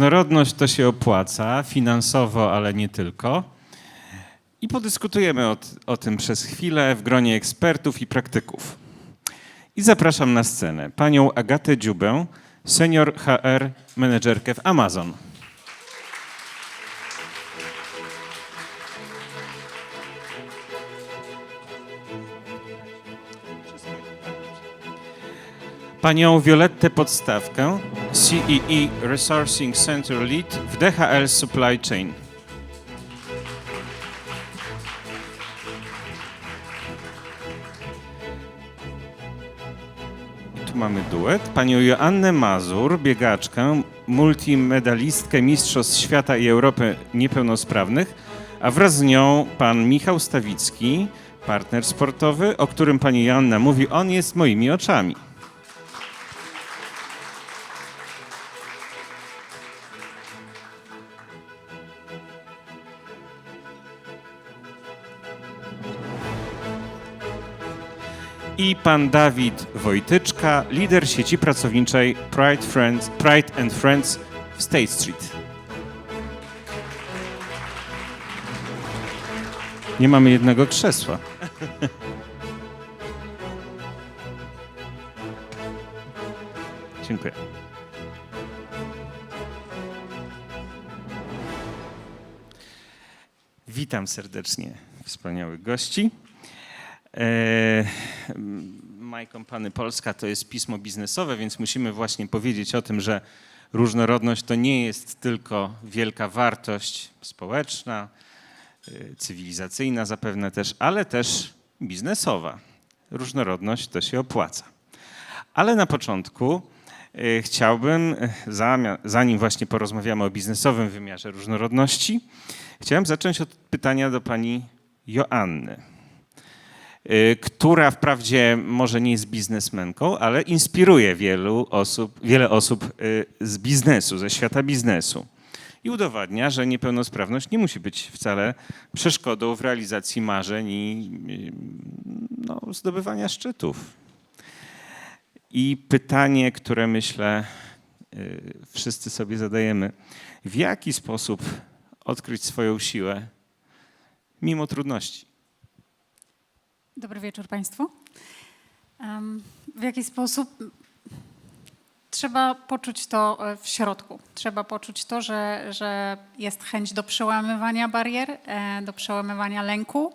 Różnorodność to się opłaca, finansowo, ale nie tylko. I podyskutujemy o, o tym przez chwilę w gronie ekspertów i praktyków. I zapraszam na scenę panią Agatę Dziubę, senior HR menedżerkę w Amazon. Panią Violettę Podstawkę, CEE Resourcing Center Lead w DHL Supply Chain. Tu mamy duet. Panią Joannę Mazur, biegaczkę, multimedalistkę Mistrzostw Świata i Europy Niepełnosprawnych, a wraz z nią pan Michał Stawicki, partner sportowy, o którym pani Joanna mówi, on jest moimi oczami. I pan Dawid Wojtyczka, lider sieci pracowniczej Pride, Friends, Pride and Friends w State Street. Nie mamy jednego krzesła. Dziękuję. Witam serdecznie wspaniałych gości. E, My Company Polska to jest pismo biznesowe, więc musimy właśnie powiedzieć o tym, że różnorodność to nie jest tylko wielka wartość społeczna, e, cywilizacyjna zapewne też, ale też biznesowa. Różnorodność to się opłaca. Ale na początku e, chciałbym, zanim właśnie porozmawiamy o biznesowym wymiarze różnorodności, chciałem zacząć od pytania do pani Joanny która wprawdzie może nie jest biznesmenką, ale inspiruje wielu osób, wiele osób y, z biznesu, ze świata biznesu. I udowadnia, że niepełnosprawność nie musi być wcale przeszkodą w realizacji marzeń i y, no, zdobywania szczytów. I pytanie, które myślę y, wszyscy sobie zadajemy, w jaki sposób odkryć swoją siłę mimo trudności? Dobry wieczór Państwu. W jaki sposób trzeba poczuć to e, w środku? Trzeba poczuć to, że, że jest chęć do przełamywania barier, e, do przełamywania lęku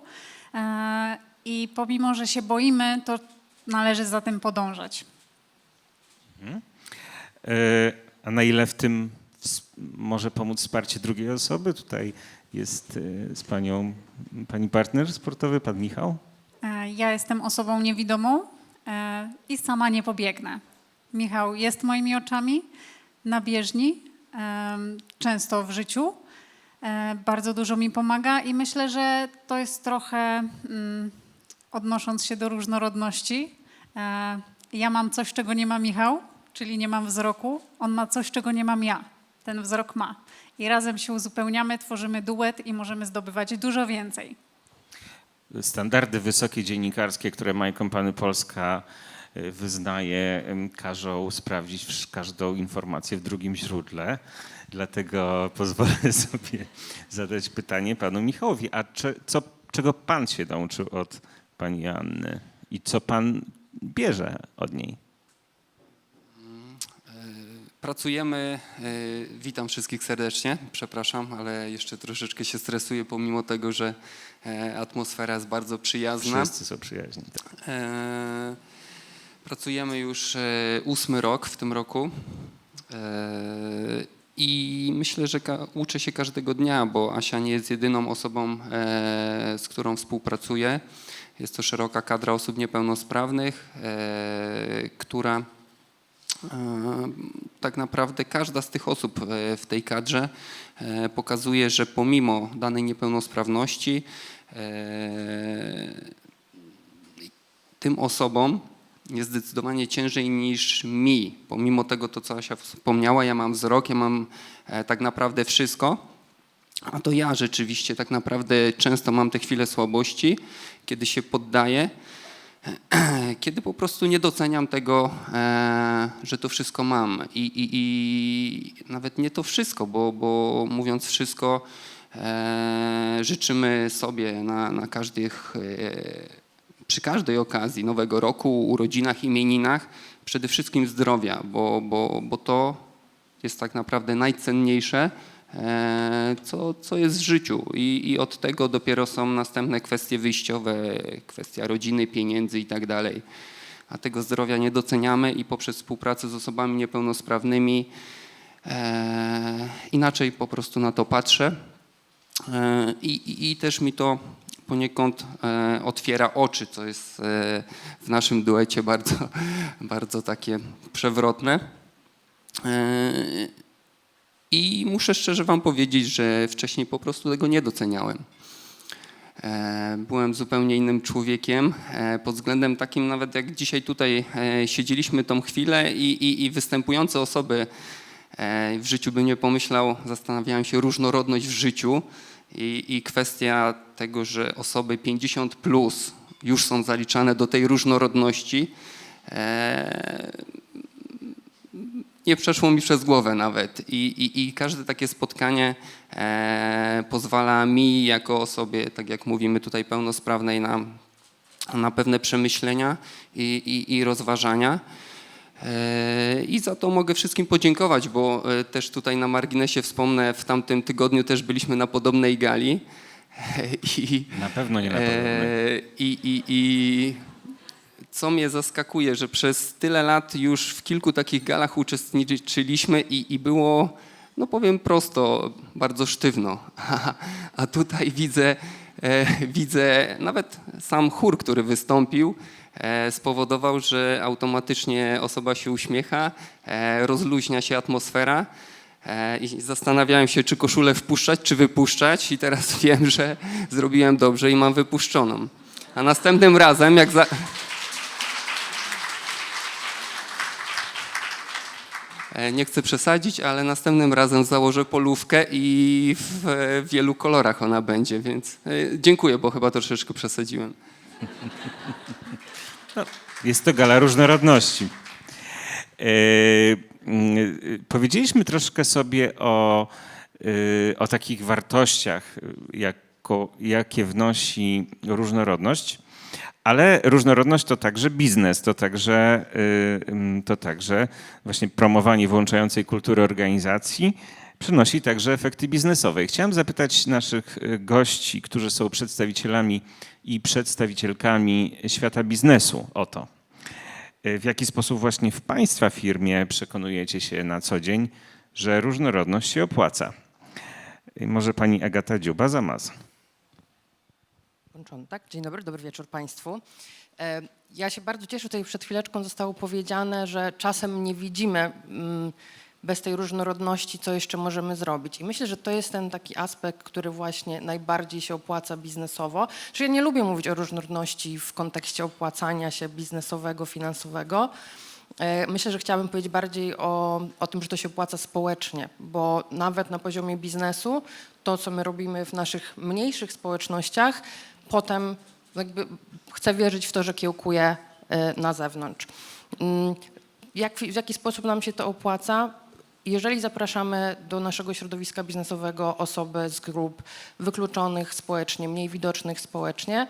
e, i pomimo, że się boimy, to należy za tym podążać. E, A na ile w tym może pomóc wsparcie drugiej osoby? Tutaj jest z panią pani partner sportowy, pan Michał. E, Ja jestem osobą niewidomą e, i sama nie pobiegnę. Michał jest moimi oczami na bieżni, często w życiu. E, Bardzo dużo mi pomaga i myślę, że to jest trochę mm, odnosząc się do różnorodności. Ja mam coś, czego nie ma Michał, czyli nie mam wzroku. On ma coś, czego nie mam ja. Ten wzrok ma. I razem się uzupełniamy, tworzymy duet i możemy zdobywać dużo więcej. Standardy wysokie dziennikarskie, które My Company Polska e, wyznaje, każą sprawdzić każdą informację w drugim źródle. Dlatego pozwolę sobie zadać pytanie panu Michałowi. A cze, co, czego pan się nauczył od pani Joanny i co pan bierze od niej? Pracujemy, e, witam wszystkich serdecznie, przepraszam, ale jeszcze troszeczkę się stresuję, pomimo tego, że e, atmosfera jest bardzo przyjazna. Wszyscy są przyjaźni. Tak. E, Pracujemy już e, ósmy rok w tym roku i myślę, że uczę się każdego dnia, bo Asia nie jest jedyną osobą, z którą współpracuję. Jest to szeroka kadra osób niepełnosprawnych, która tak naprawdę każda z tych osób e, w tej kadrze e, pokazuje, że pomimo danej niepełnosprawności e, tym osobom jest zdecydowanie ciężej niż mi. Pomimo tego, to co Asia wspomniała, ja mam wzrok, ja mam e, tak naprawdę wszystko, a to ja rzeczywiście tak naprawdę często mam te chwile słabości, kiedy się poddaję kiedy po prostu nie doceniam tego, e, że to wszystko mam. I, i, I nawet nie to wszystko, bo, bo mówiąc wszystko, e, życzymy sobie na, na każdych, e, przy każdej okazji nowego roku, urodzinach, imieninach, przede wszystkim zdrowia, bo, bo, bo to jest tak naprawdę najcenniejsze, co, co jest w życiu. I, I od tego dopiero są następne kwestie wyjściowe, kwestia rodziny, pieniędzy i tak dalej. A tego zdrowia nie doceniamy i poprzez współpracę z osobami niepełnosprawnymi e, inaczej po prostu na to patrzę. E, I, i, też mi to poniekąd e, otwiera oczy, co jest e, w naszym duecie bardzo, bardzo takie przewrotne. I muszę szczerze Wam powiedzieć, że wcześniej po prostu tego nie doceniałem. E, Byłem zupełnie innym człowiekiem, e, pod względem takim nawet jak dzisiaj tutaj e, siedzieliśmy tą chwilę i, i, i występujące osoby w życiu bym nie pomyślał, zastanawiałem się różnorodność w życiu i, i kwestia tego, że osoby 50 plus już są zaliczane do tej różnorodności. E, nie przeszło mi przez głowę nawet. I, i, i każde takie spotkanie e, pozwala mi, jako osobie, tak jak mówimy tutaj, pełnosprawnej, na, na pewne przemyślenia i, i, rozważania. E, I za to mogę wszystkim podziękować, bo e, też tutaj na marginesie wspomnę, w tamtym tygodniu też byliśmy na podobnej gali. I, Na pewno nie na E, podobnej. I, i, I co mnie zaskakuje, że przez tyle lat już w kilku takich galach uczestniczyliśmy i, i było, no powiem prosto, bardzo sztywno. A tutaj widzę, e, widzę nawet sam chór, który wystąpił, e, spowodował, że automatycznie osoba się uśmiecha, e, rozluźnia się atmosfera. E, I zastanawiałem się, czy koszulę wpuszczać, czy wypuszczać, i teraz wiem, że zrobiłem dobrze i mam wypuszczoną. A następnym razem, jak za... Nie chcę przesadzić, ale następnym razem założę polówkę i w e, wielu kolorach ona będzie, więc e, dziękuję, bo chyba troszeczkę przesadziłem. Jest to gala różnorodności. E, mm, e, powiedzieliśmy troszkę sobie o, e, o takich wartościach, e, jako, jakie wnosi różnorodność, ale różnorodność to także biznes, to także, mm, to także właśnie promowanie włączającej kultury organizacji przynosi także efekty biznesowe. I Chciałem zapytać naszych e, gości, którzy są przedstawicielami i przedstawicielkami świata biznesu o to. W jaki sposób właśnie w Państwa firmie przekonujecie się na co dzień, że różnorodność się opłaca? Może pani Agata Dziuba-Zamaz. Włączony, tak? Dzień dobry, dobry wieczór Państwu. E, Ja się bardzo cieszę, tutaj przed chwileczką zostało powiedziane, że czasem nie widzimy mm, bez tej różnorodności, co jeszcze możemy zrobić. I myślę, że to jest ten taki aspekt, który właśnie najbardziej się opłaca biznesowo. Że ja nie lubię mówić o różnorodności w kontekście opłacania się biznesowego, finansowego. E, Myślę, że chciałabym powiedzieć bardziej o, o tym, że to się opłaca społecznie, bo nawet na poziomie biznesu to, co my robimy w naszych mniejszych społecznościach, potem jakby wierzyć w to, że kiełkuje e, na zewnątrz. Mm, Jak, w jaki sposób nam się to opłaca? Jeżeli zapraszamy do naszego środowiska biznesowego osoby z grup wykluczonych społecznie, mniej widocznych społecznie,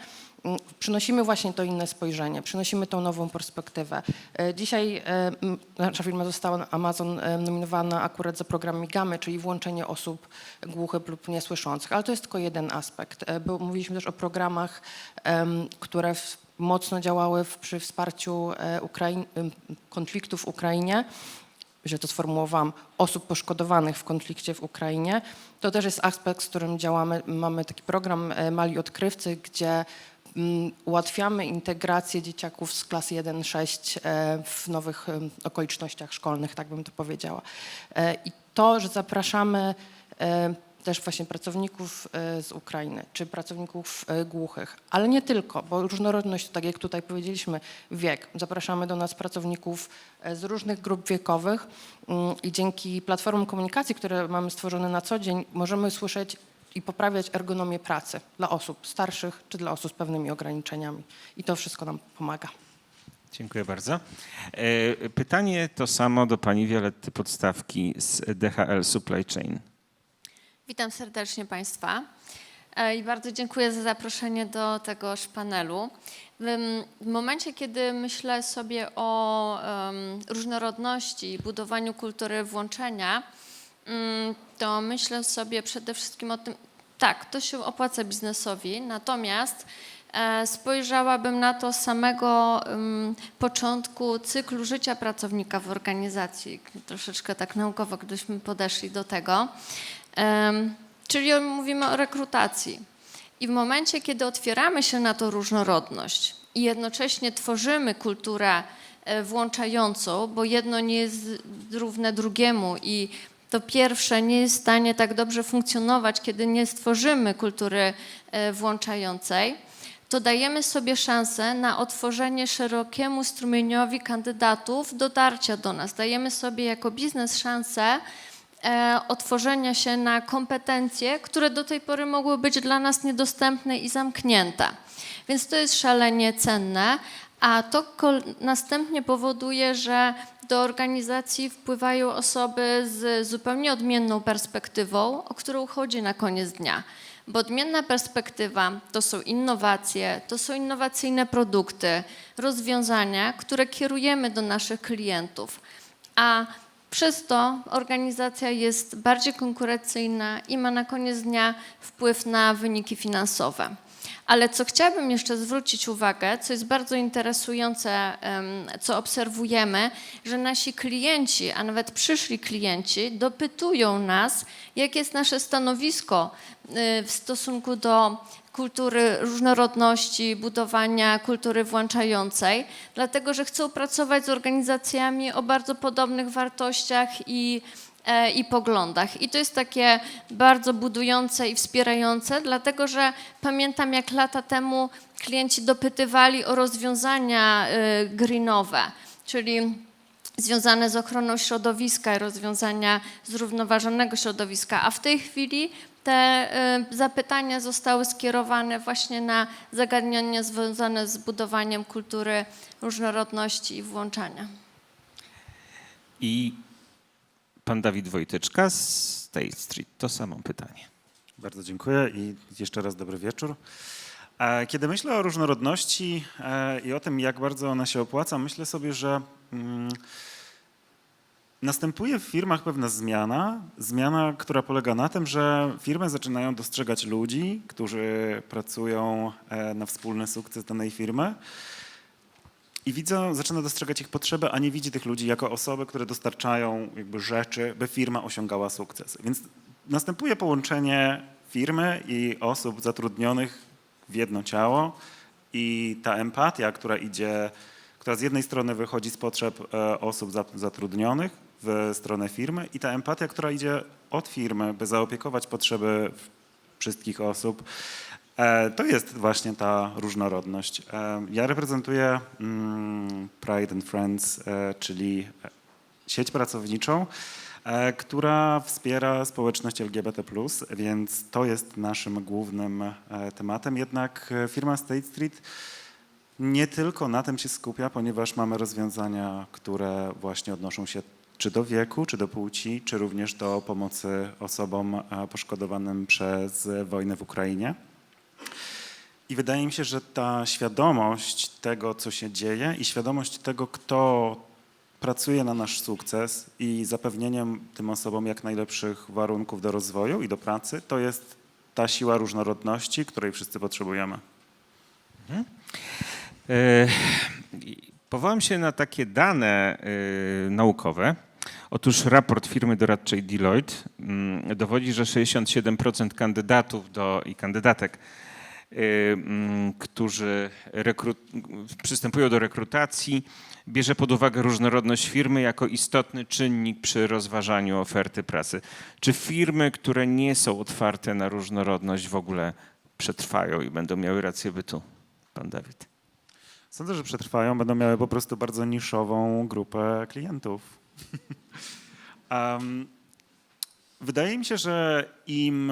przynosimy właśnie to inne spojrzenie, przynosimy tą nową perspektywę. E, Dzisiaj e, nasza firma została Amazon e, nominowana akurat za program Migamy, czyli włączenie osób głuchych lub niesłyszących, ale to jest tylko jeden aspekt. Bo mówiliśmy też o programach, które mocno działały przy wsparciu Ukrain, em, konfliktu w Ukrainie że to sformułowałam, osób poszkodowanych w konflikcie w Ukrainie. To też jest aspekt, z którym działamy. Mamy taki program Mali Odkrywcy, gdzie mm, ułatwiamy integrację dzieciaków z klasy 1-6 e, w nowych okolicznościach szkolnych, tak bym to powiedziała. E, I to, że zapraszamy e, też właśnie pracowników z Ukrainy, czy pracowników głuchych, ale nie tylko, bo różnorodność, tak jak tutaj powiedzieliśmy, wiek. Zapraszamy do nas pracowników z różnych grup wiekowych mm, i dzięki platformom komunikacji, które mamy stworzone na co dzień, możemy słyszeć i poprawiać ergonomię pracy dla osób starszych czy dla osób z pewnymi ograniczeniami. I to wszystko nam pomaga. Dziękuję bardzo. E, Pytanie to samo do pani Violetty Podstawki z DHL Supply Chain. Witam serdecznie Państwa e, i bardzo dziękuję za zaproszenie do tegoż panelu. W momencie, kiedy myślę sobie o różnorodności i budowaniu kultury włączenia, to myślę sobie przede wszystkim o tym, tak, to się opłaca biznesowi, natomiast e, spojrzałabym na to z samego początku cyklu życia pracownika w organizacji, troszeczkę tak naukowo, gdybyśmy podeszli do tego. Czyli mówimy o rekrutacji. I w momencie, kiedy otwieramy się na tą różnorodność i jednocześnie tworzymy kulturę e, włączającą, bo jedno nie jest równe drugiemu i to pierwsze nie jest w stanie tak dobrze funkcjonować, kiedy nie stworzymy kultury e, włączającej, to dajemy sobie szansę na otworzenie szerokiemu strumieniowi kandydatów dotarcia do nas. Dajemy sobie jako biznes szansę e, otworzenia się na kompetencje, które do tej pory mogły być dla nas niedostępne i zamknięte. Więc to jest szalenie cenne, a to następnie powoduje, że do organizacji wpływają osoby z zupełnie odmienną perspektywą, o którą chodzi na koniec dnia. Bo odmienna perspektywa to są innowacje, to są innowacyjne produkty, rozwiązania, które kierujemy do naszych klientów. A przez to organizacja jest bardziej konkurencyjna i ma na koniec dnia wpływ na wyniki finansowe. Ale co chciałabym jeszcze zwrócić uwagę, co jest bardzo interesujące, co obserwujemy, że nasi klienci, a nawet przyszli klienci, dopytują nas, jakie jest nasze stanowisko y, w stosunku do kultury różnorodności, budowania kultury włączającej, dlatego że chcą pracować z organizacjami o bardzo podobnych wartościach i, i poglądach. I to jest takie bardzo budujące i wspierające, dlatego że pamiętam, jak lata temu klienci dopytywali o rozwiązania e, greenowe, czyli związane z ochroną środowiska i rozwiązania zrównoważonego środowiska, a w tej chwili te y, zapytania zostały skierowane właśnie na zagadnienia związane z budowaniem kultury różnorodności i włączania. I pan Dawid Wojtyczka z State Street. To samo pytanie. Bardzo dziękuję i jeszcze raz dobry wieczór. E, Kiedy myślę o różnorodności e, i o tym, jak bardzo ona się opłaca, myślę sobie, że mm, następuje w firmach pewna zmiana. Zmiana, która polega na tym, że firmy zaczynają dostrzegać ludzi, którzy pracują e, na wspólny sukces danej firmy. I widzę, zaczyna dostrzegać ich potrzeby, a nie widzi tych ludzi jako osoby, które dostarczają jakby rzeczy, by firma osiągała sukces. Więc następuje połączenie firmy i osób zatrudnionych w jedno ciało i ta empatia, która idzie, która z jednej strony wychodzi z potrzeb e, osób za- zatrudnionych w stronę firmy i ta empatia, która idzie od firmy, by zaopiekować potrzeby wszystkich osób, To jest właśnie ta różnorodność. E, Ja reprezentuję mm, Pride and Friends, e, czyli sieć pracowniczą, e, która wspiera społeczność LGBT+, więc to jest naszym głównym e, tematem. Jednak e, firma State Street nie tylko na tym się skupia, ponieważ mamy rozwiązania, które właśnie odnoszą się czy do wieku, czy do płci, czy również do pomocy osobom e, poszkodowanym przez wojnę w Ukrainie. I wydaje mi się, że ta świadomość tego, co się dzieje i świadomość tego, kto pracuje na nasz sukces i zapewnieniem tym osobom jak najlepszych warunków do rozwoju i do pracy, to jest ta siła różnorodności, której wszyscy potrzebujemy. E, i Powołam się na takie dane e, naukowe. Otóż raport firmy doradczej Deloitte mm, dowodzi, że 67% kandydatów do, i kandydatek, e, którzy rekrut, przystępują do rekrutacji, bierze pod uwagę różnorodność firmy jako istotny czynnik przy rozważaniu oferty pracy. Czy firmy, które nie są otwarte na różnorodność w ogóle przetrwają i będą miały rację bytu? Pan Dawid. Sądzę, że przetrwają, będą miały po prostu bardzo niszową grupę klientów. Em, wydaje mi się, że im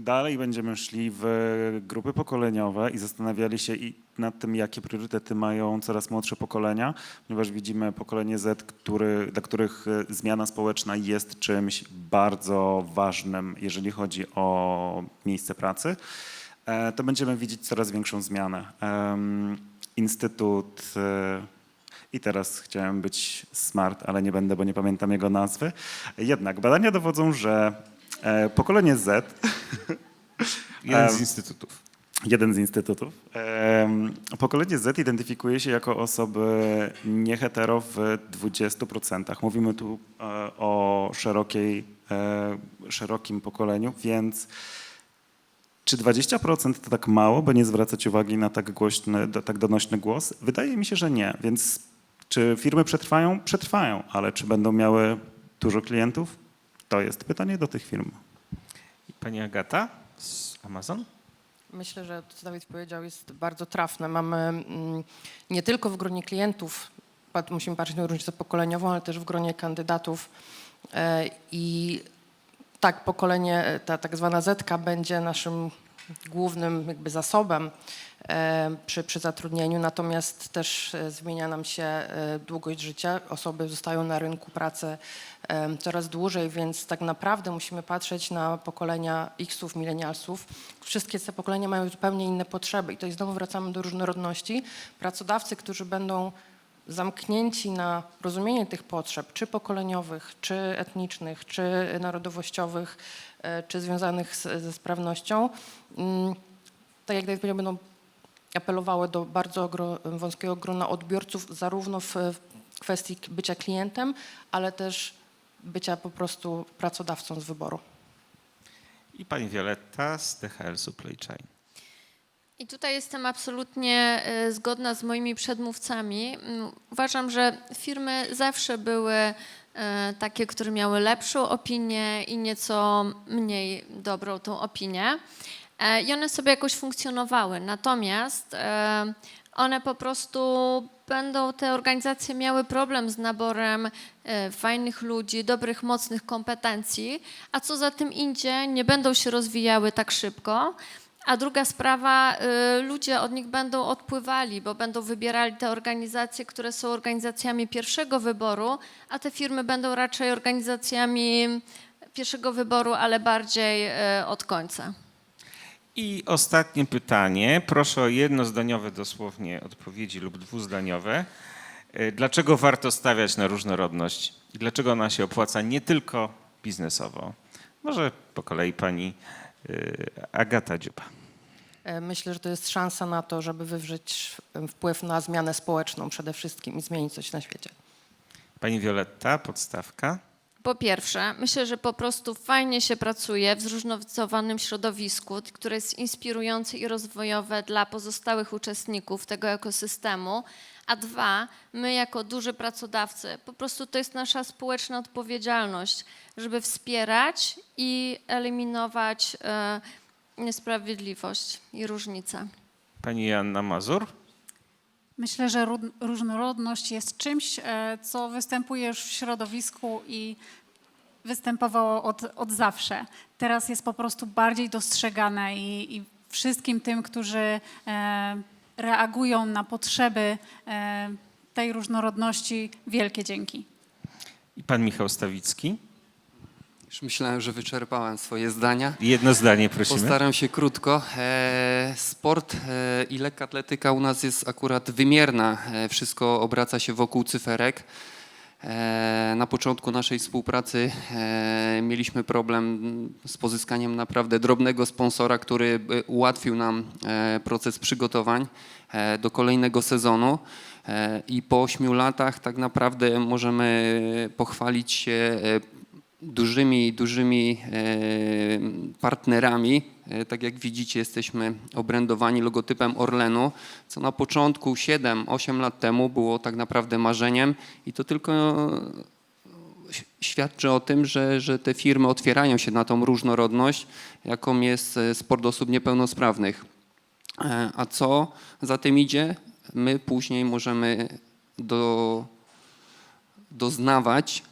Dalej będziemy szli w grupy pokoleniowe i zastanawiali się i nad tym, jakie priorytety mają coraz młodsze pokolenia, ponieważ widzimy pokolenie Z, który, dla których e, zmiana społeczna jest czymś bardzo ważnym, jeżeli chodzi o miejsce pracy, e, to będziemy widzieć coraz większą zmianę. Instytut e, i teraz chciałem być smart, ale nie będę, bo nie pamiętam jego nazwy. Jednak badania dowodzą, że pokolenie Z, Jeden z instytutów. jeden z instytutów, em, pokolenie Z identyfikuje się jako osoby niehetero w 20%. Mówimy tu e, o szerokiej, e, szerokim pokoleniu, więc czy 20% to tak mało, by nie zwracać uwagi na tak głośny, tak donośny głos? Wydaje mi się, że nie. Więc czy firmy przetrwają? Przetrwają, ale czy będą miały dużo klientów? To jest pytanie do tych firm. Pani Agata z Amazon? Myślę, że to, co Dawid powiedział, jest bardzo trafne. Mamy mm, nie tylko w gronie klientów, musimy patrzeć na różnicę pokoleniową, ale też w gronie kandydatów. E, I tak, pokolenie, e, ta tak zwana Zetka będzie naszym głównym jakby zasobem e, przy, przy zatrudnieniu, natomiast też e, zmienia nam się e, długość życia. Osoby zostają na rynku pracy coraz dłużej, więc tak naprawdę musimy patrzeć na pokolenia X-ów, milenialsów. Wszystkie te pokolenia mają zupełnie inne potrzeby i tutaj znowu wracamy do różnorodności. Pracodawcy, którzy będą zamknięci na rozumienie tych potrzeb, czy pokoleniowych, czy etnicznych, czy narodowościowych, czy związanych z, ze sprawnością, mm, tak jak Dawid powiedział, będą apelowały do bardzo ogro, wąskiego grona odbiorców, zarówno w, w kwestii bycia klientem, ale też bycia po prostu pracodawcą z wyboru. I Pani Violetta z DHL Supply Chain. I tutaj jestem absolutnie e, zgodna z moimi przedmówcami. Mm, Uważam, że firmy zawsze były e, takie, które miały lepszą opinię i nieco mniej dobrą tą opinię. E, I one sobie jakoś funkcjonowały. Natomiast e, one po prostu będą, te organizacje miały problem z naborem e, fajnych ludzi, dobrych, mocnych kompetencji, a co za tym idzie, nie będą się rozwijały tak szybko. A druga sprawa, y, ludzie od nich będą odpływali, bo będą wybierali te organizacje, które są organizacjami pierwszego wyboru, a te firmy będą raczej organizacjami pierwszego wyboru, ale bardziej y, od końca. I ostatnie pytanie. Proszę o jednozdaniowe dosłownie odpowiedzi lub dwuzdaniowe. E, Dlaczego warto stawiać na różnorodność? I dlaczego ona się opłaca nie tylko biznesowo? Może po kolei pani Agata Dziuba. E, Myślę, że to jest szansa na to, żeby wywrzeć wpływ na zmianę społeczną przede wszystkim i zmienić coś na świecie. Pani Violetta, podstawka. Po pierwsze, myślę, że po prostu fajnie się pracuje w zróżnicowanym środowisku, które jest inspirujące i rozwojowe dla pozostałych uczestników tego ekosystemu. A dwa, my jako duży pracodawcy, po prostu to jest nasza społeczna odpowiedzialność, żeby wspierać i eliminować e, niesprawiedliwość i różnice. Pani Joanna Mazur. Myślę, że ró- różnorodność jest czymś, e, co występuje już w środowisku i występowało od, od zawsze. Teraz jest po prostu bardziej dostrzegane i, i wszystkim tym, którzy e, reagują na potrzeby e, tej różnorodności, wielkie dzięki. I pan Michał Stawicki. Już myślałem, że wyczerpałem swoje zdania. Jedno zdanie prosimy. Postaram się krótko. E, sport e, i lekka atletyka u nas jest akurat wymierna. Wszystko obraca się wokół cyferek. E, na początku naszej współpracy e, mieliśmy problem z pozyskaniem naprawdę drobnego sponsora, który ułatwił nam e, proces przygotowań do kolejnego sezonu. I po ośmiu latach tak naprawdę możemy pochwalić się dużymi, dużymi partnerami. E, Tak jak widzicie, jesteśmy obrędowani logotypem Orlenu, co na początku 7-8 lat temu było tak naprawdę marzeniem i to tylko ś- świadczy o tym, że, że te firmy otwierają się na tą różnorodność, jaką jest e, sport osób niepełnosprawnych. E, A co za tym idzie? My później możemy do, doznawać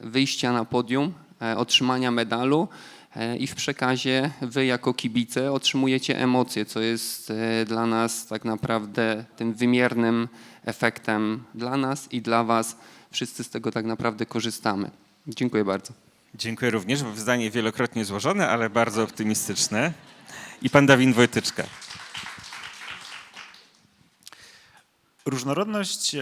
wyjścia na podium, e, otrzymania medalu E, I w przekazie wy jako kibice otrzymujecie emocje, co jest e, dla nas tak naprawdę tym wymiernym efektem dla nas i dla was. Wszyscy z tego tak naprawdę korzystamy. Dziękuję bardzo. Dziękuję również, bo zdanie wielokrotnie złożone, ale bardzo optymistyczne. I pan Dawid Wojtyczka. Różnorodność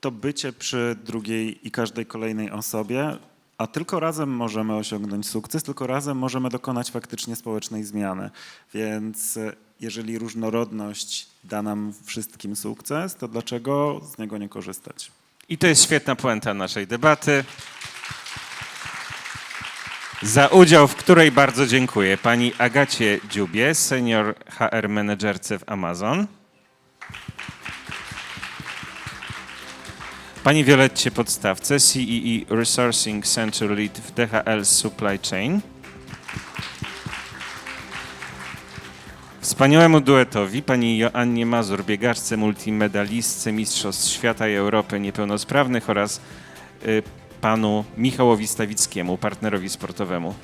to bycie przy drugiej i każdej kolejnej osobie, a tylko razem możemy osiągnąć sukces, tylko razem możemy dokonać faktycznie społecznej zmiany. Więc e, jeżeli różnorodność da nam wszystkim sukces, to dlaczego z niego nie korzystać? I to jest świetna puenta naszej debaty. Za udział, w której bardzo dziękuję pani Agacie Dziubie, senior HR menedżerce w Amazon. Pani Violetcie Podstawce, CEE Resourcing Center Lead w DHL Supply Chain. Wspaniałemu duetowi, pani Joannie Mazur, biegaczce, multimedalistce Mistrzostw Świata i Europy Niepełnosprawnych oraz y, panu Michałowi Stawickiemu, partnerowi sportowemu.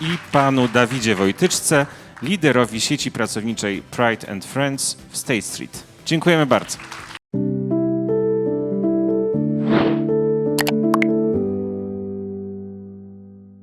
I panu Dawidzie Wojtyczce, liderowi sieci pracowniczej Pride and Friends w State Street. Dziękujemy bardzo.